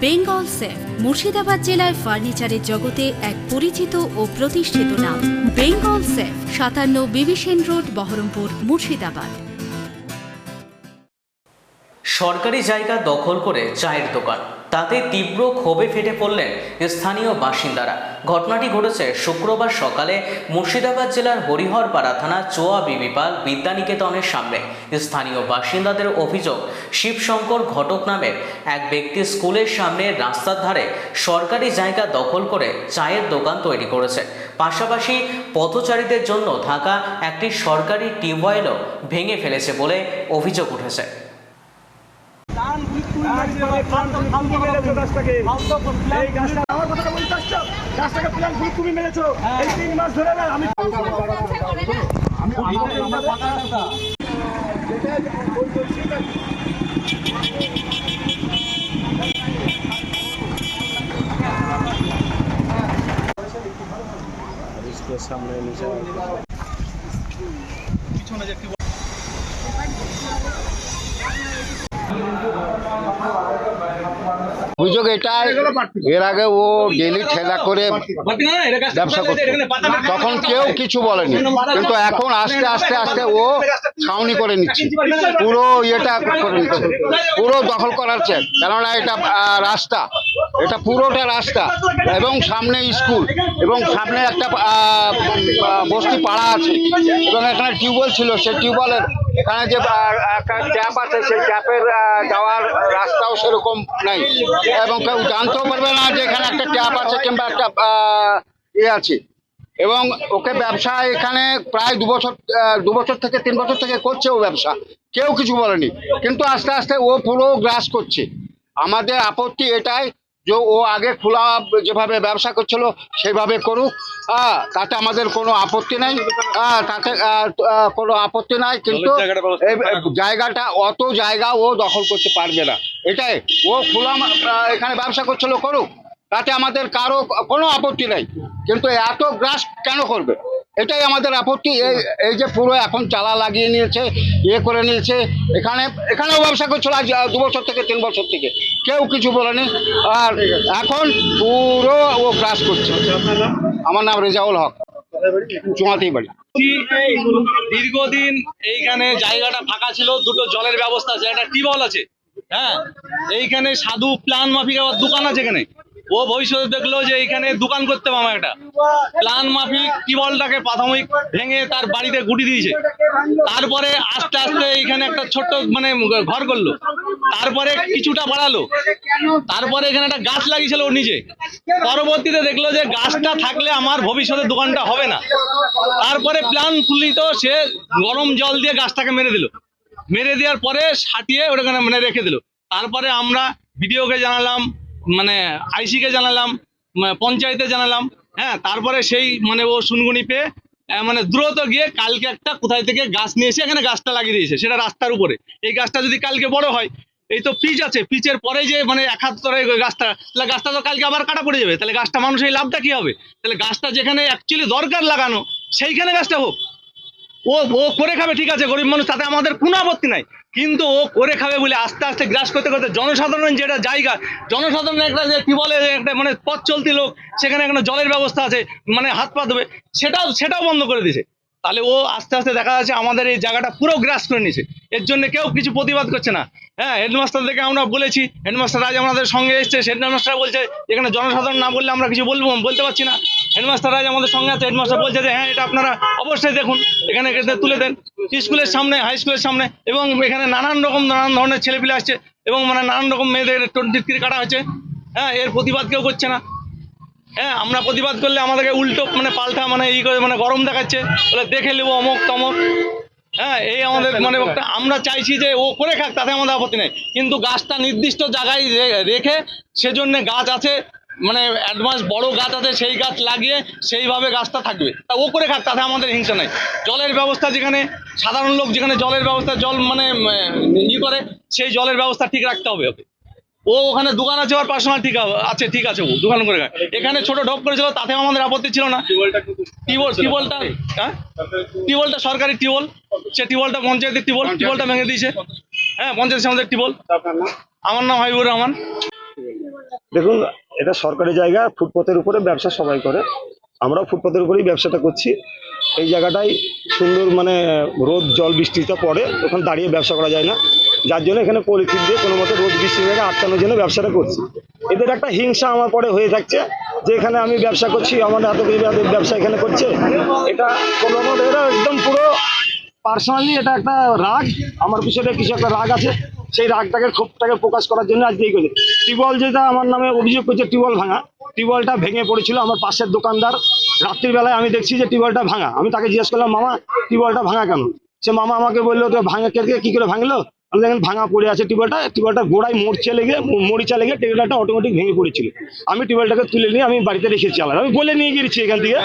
Bengal safe, Murshidabad জেলায় ফার্নিচারের জগতে এক পরিচিত ও প্রতিষ্ঠিত নাম। বেঙ্গল সেফ, সাতান্ন বিবিসেন রোড, বহরমপুর, মুর্শিদাবাদ। সরকারি জায়গা দখল করে চায়ের দোকান। তাতে তীব্র ক্ষোভে ফেটে পড়লেন স্থানীয় বাসিন্দারা। ঘটনাটি ঘটেছে শুক্রবার সকালে মুর্শিদাবাদ জেলার হরিহরপাড়া থানা চোয়া বিবিপাল বিদ্যানিকেতনের সামনে। স্থানীয় বাসিন্দাদের অভিযোগ, শিবশঙ্কর ঘটক নামের এক ব্যক্তি স্কুলের সামনে রাস্তার ধারে সরকারি জায়গা দখল করে চায়ের দোকান তৈরি করেছে। পাশাপাশি পথচারীদের জন্য থাকা একটি সরকারি টিউবওয়েলও ভেঙে ফেলেছে বলে অভিযোগ উঠেছে। এই গাছটা আমার কথাটা বলতে আসছো গাছটাকে প্ল্যান ভুল তুমি মেরেছো এই তিন মাস ধরে না আমি অভিযোগ এটাই এর আগে ও ডেলি ঠেলা করে ব্যবসা করতো। তখন কেউ কিছু বলেনি। কিন্তু এখন আস্তে আস্তে আস্তে ও ছাউনি করে নিচ্ছে। পুরো ইয়েটা করে নিচ্ছে। পুরো দখল করাচ্ছে কেননা এটা রাস্তা। এটা পুরোটা রাস্তা। এবং সামনে স্কুল। এবং সামনে একটা বস্তি পাড়া আছে। এবং এখানে টিউবওয়েল ছিল। সেই টিউবওয়েলের এখানে যে একটা ট্যাপ আছে, সেই ট্যাপের যাওয়ার রাস্তাও সেরকম নেই। এবং কেউ জানতেও পারবে না যে এখানে একটা ট্যাপ আছে কিংবা একটা ইয়ে আছে। এবং ওকে ব্যবসা এখানে প্রায় দু বছর দু বছর থেকে তিন বছর থেকে করছে ও ব্যবসা। কেউ কিছু বলেনি। কিন্তু আস্তে আস্তে ও পুরো গ্রাস করছে। আমাদের আপত্তি এটাই যে ও আগে খোলা যেভাবে ব্যবসা করছিল সেভাবে করুক। হ্যাঁ তাতে আমাদের কোনো আপত্তি নাই। হ্যাঁ তাতে কোনো আপত্তি নাই কিন্তু জায়গাটা অত জায়গা ও দখল করতে পারবে না। এটাই ও খোলা এখানে ব্যবসা করছিল করুক। তাতে আমাদের কারও কোনো আপত্তি নাই। কিন্তু এত গ্রাস কেন করবে? এটাই আমাদের আপত্তি। এই এই যে পুরো এখন চালা লাগিয়ে নিয়েছে ইয়ে করে নিয়েছে, এখানে, এখানেও ব্যবসা করছিল আজ দু বছর থেকে, তিন বছর থেকে। কেউ কিছু বলেনি। আর এখন পুরো ও গ্রাস করছে। আমার নাম রেজাউল হক। চুয়াতেই বাড়ি। দীর্ঘদিন এইখানে জায়গাটা ফাঁকা ছিল, দুটো জলের ব্যবস্থা আছে, একটা টিউবওয়েল আছে হ্যাঁ? এইখানে সাধু প্লান মাফিক আবার দোকান আছে এখানে। ও ভবিষ্যতে দেখল যে এখানে দোকান করতে পারব একটা। প্লান মাফিক টিউবওয়েলটাকে প্রাথমিক ভেঙে তার বাড়িতে গুটি দিয়েছে। তারপরে আস্তে আস্তে এখানে একটা ছোট্ট মানে ঘর করল। তারপরে কিছুটা বাড়ালো। তারপরে এখানে একটা গাছ লাগিয়েছিল ওর নিজে পরবর্তীতে দেখল যে গাছটা থাকলে আমার ভবিষ্যতে দোকানটা হবে না। তারপরে প্ল্যান তো সে গরম জল দিয়ে গাছটাকে মেরে দিল। মেরে দেওয়ার পরে সাটিয়ে ওটাখানে মানে রেখে দিল। তারপরে আমরা ভিডিওকে জানালাম মানে আইসিকে জানালাম মানে পঞ্চায়েতে জানালাম হ্যাঁ তারপরে সেই মানে ও শুনগুনি পেয়ে মানে দ্রুত গিয়ে কালকে একটা কোথায় থেকে গাছ নিয়ে এসে এখানে গাছটা লাগিয়ে দিয়েছে, সেটা রাস্তার উপরে। এই গাছটা যদি কালকে বড় হয়, এই তো পিচ আছে, পিচের পরে যে মানে এক হাত ধরে গাছটা, তাহলে গাছটা তো কালকে আবার কাটা পড়ে যাবে, তাহলে গাছটা মানুষের লাভটা কি হবে? তাহলে গাছটা যেখানে অ্যাকচুয়ালি দরকার লাগানো, সেইখানে গাছটা হোক। ও ও করে খাবে, ঠিক আছে, গরিব মানুষ, তাতে আমাদের কোনো আপত্তি নাই। কিন্তু ও করে খাবে বলে আস্তে আস্তে গ্রাস করতে করতে জনসাধারণ যেটা জায়গা, জনসাধারণ একটা যে কি বলে একটা মানে পথ চলতি লোক, সেখানে একটা জলের ব্যবস্থা আছে মানে হাত পা দেবে সেটাও সেটাও বন্ধ করে দিয়েছে। তাহলে ও আস্তে আস্তে দেখা যাচ্ছে আমাদের এই জায়গাটা পুরো গ্রাস করে নিয়েছে। এর জন্য কেউ কিছু প্রতিবাদ করছে না। হ্যাঁ হেডমাস্টারদেরকে আমরা বলেছি, হেডমাস্টার আজ আমাদের সঙ্গে এসছে হেডমাস্টার বলছে, এখানে জনসাধারণ না বললে আমরা কিছু বলব, বলতে পারছি না। হেডমাস্টার আজ আমাদের সঙ্গে আছে। হেডমাস্টার বলছে যে হ্যাঁ এটা আপনারা অবশ্যই দেখুন। এখানে তুলে দেন। স্কুলের সামনে হাই স্কুলের সামনে এবং এখানে নানান রকম, নানান ধরনের ছেলেপিলে আসছে এবং মানে নানান রকম মেয়েদের টিটকিরি কাটা হয়েছে। হ্যাঁ এর প্রতিবাদ কেউ করছে না। হ্যাঁ আমরা প্রতিবাদ করলে আমাদেরকে উল্টো মানে পাল্টা মানে ই করে মানে গরম দেখাচ্ছে। বলে, দেখে নেব অমুক তমক। হ্যাঁ এই আমাদের মানে আমরা চাইছি যে ও করে খাক, তাতে আমাদের আপত্তি নেই। কিন্তু গাছটা নির্দিষ্ট জায়গায় রেখে সেজন্য গাছ আছে। মানে অ্যাডভান্স বড় গাছ আছে সেই গাছ লাগিয়ে সেইভাবে গাছটা থাকবে। তা ও করে খাক তাতে আমাদের হিংসা নাই। জলের ব্যবস্থা যেখানে সাধারণ লোক যেখানে জলের ব্যবস্থা জল মানে ই করে সেই জলের ব্যবস্থা ঠিক রাখতে হবে ওকে। ও ওখানে দোকান আছে ওর পার্সোনাল ঠিক আছে ঠিক আছে ও দোকান করে খায়। এখানে ছোট ঢপ করেছিল তাতে আমাদের আপত্তি ছিল না। টিউবওয়েল টিউবওয়েলটা হ্যাঁ? টিউবওয়েলটা সরকারি টিউবওয়েল সে টিউবওয়েলটা পঞ্চায়েতের টিউবওয়েল টিউবওয়েলটা ভেঙে দিয়েছে। হ্যাঁ পঞ্চায়েত আমাদের টিউবওয়েল। আমার নাম হাবিবুর রহমান। দেখুন এটা সরকারি জায়গা, ফুটপাতের উপরে ব্যবসা সবাই করে। আমরাও ফুটপাতের উপরেই ব্যবসাটা করছি। এই জায়গাটাই সুন্দর মানে রোদ, জল বৃষ্টিটা পড়ে, ওখানে দাঁড়িয়ে ব্যবসা করা যায় না। যার জন্য এখানে পলিথিন দিয়ে কোনো মতে রোদ, বৃষ্টি থেকে আটকানোর জন্য ব্যবসাটা করছি। এদের একটা হিংসা আমার পরে হয়ে থাকছে যে এখানে আমি ব্যবসা করছি, আমার এত ব্যবসা এখানে করছে, এটা কোনো এটা একদম পুরো পার্সোনালি এটা একটা রাগ। আমার পিছনে কিছু একটা রাগ আছে। সেই রাগটাকে ক্ষোভটাকে প্রকাশ করার জন্য আজকে এই করেছে। টিউবওয়েল যেটা আমার নামে অভিযোগ করছে, টিউবওয়েল ভাঙা। টিউবওয়েলটা ভেঙে পড়েছিল আমার পাশের দোকানদার। রাত্রিবেলায় আমি দেখছি যে টিউবওয়েলটা ভাঙা। আমি তাকে জিজ্ঞেস করলাম, মামা, টিউবওয়েলটা ভাঙা কেন? সে মামা আমাকে বলল তো ভাঙা কে কি করে ভাঙলো? আমি দেখেন ভাঙা পড়ে আছে টিউবওয়েলটা। টিউবওয়েলটা গোড়ায় মরচে লেগে মরিচা লেগে টিউবওয়েলটা অটোমেটিক ভেঙে পড়েছিল। আমি টিউবওয়েলটাকে তুলে নিয়ে আমি বাড়িতে রেখেছি আলাদা আমি বলে নিয়ে গিয়েছি এখান থেকে।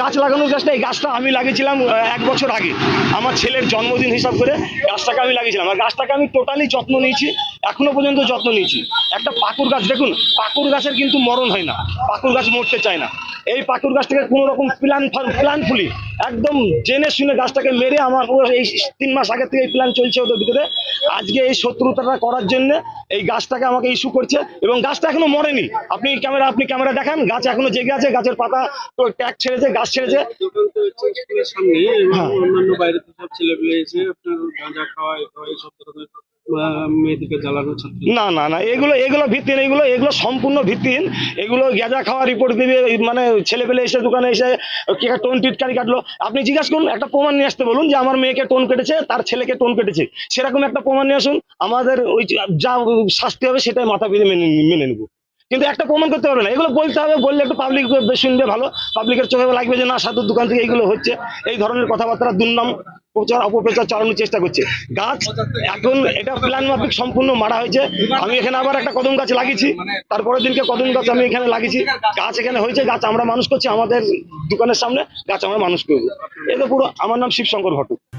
গাছ লাগানোর গাছটা এই গাছটা আমি লাগিয়েছিলাম এক বছর আগে। আমার ছেলের জন্মদিন হিসাব করে গাছটাকে আমি লাগিয়েছিলাম। আর গাছটাকে আমি টোটালি যত্ন নিয়েছি, এখনও পর্যন্ত যত্ন নিয়েছি। একটা পাকুর গাছ, দেখুন, পাকুর গাছের কিন্তু মরণ হয় না। পাকুর গাছ মরতে চায় না। এই পাকুর গাছটাকে কোনো রকম প্ল্যান প্ল্যান ফুলি, একদম জেনে শুনে গাছটাকে মেরে আমার এই তিন মাস আগে থেকে এই প্ল্যান চলছে ওদের ভিতরে। আজকে এই শত্রুতাটা করার জন্য এই গাছটাকে আমাকে ইস্যু করছে এবং গাছটা এখনও মরেনি। আপনি ক্যামেরা আপনি ক্যামেরা দেখান গাছ এখনও জেগে আছে গাছের পাতা ট্যাগ ছেড়েছে গাছ ছেড়েছে। সামনে হ্যাঁ। অন্যান্য বাইরে সব ছেলেপেলে এসে আপনার গাঁজা খাওয়া ধরনের না না না, এগুলো এগুলো ভিত্তিহীন, এগুলো এগুলো সম্পূর্ণ ভিত্তিহীন। এগুলো গেঁজা খাওয়া রিপোর্ট দিবে মানে ছেলে পেলে এসে দোকানে এসে টোন, টিটকারি কাটলো। আপনি জিজ্ঞাসা করুন, একটা প্রমাণ নিয়ে আসতে বলুন যে আমার মেয়েকে টোন কেটেছে, তার ছেলেকে টোন কেটেছে। সেরকম একটা প্রমাণ নিয়ে আসুন। আমাদের ওই যা শাস্তি হবে সেটাই মাথা পেতে মেনে মেনে নেব। কিন্তু একটা প্রমাণ করতে পারবে না। এগুলো বলতে হবে, বললে একটু পাবলিক শুনবে ভালো। পাবলিকের চোখে লাগবে যে, না, সাধুর দোকান থেকে এইগুলো হচ্ছে। এই ধরনের কথাবার্তা দুর্নাম, প্রচার, অপপ্রচার চালানোর চেষ্টা করছে। গাছ, এখন এটা প্ল্যান মাফিক সম্পূর্ণ মারা হয়েছে। আমি এখানে আবার একটা কদম গাছ লাগিয়েছি। তারপরের দিনকে কদম গাছ আমি এখানে লাগিয়েছি। গাছ এখানে হয়েছে, গাছ আমরা মানুষ করছি, আমাদের দোকানের সামনে গাছ আমরা মানুষ করব। এটা পুরো, আমার নাম শিবশঙ্কর ভট্ট।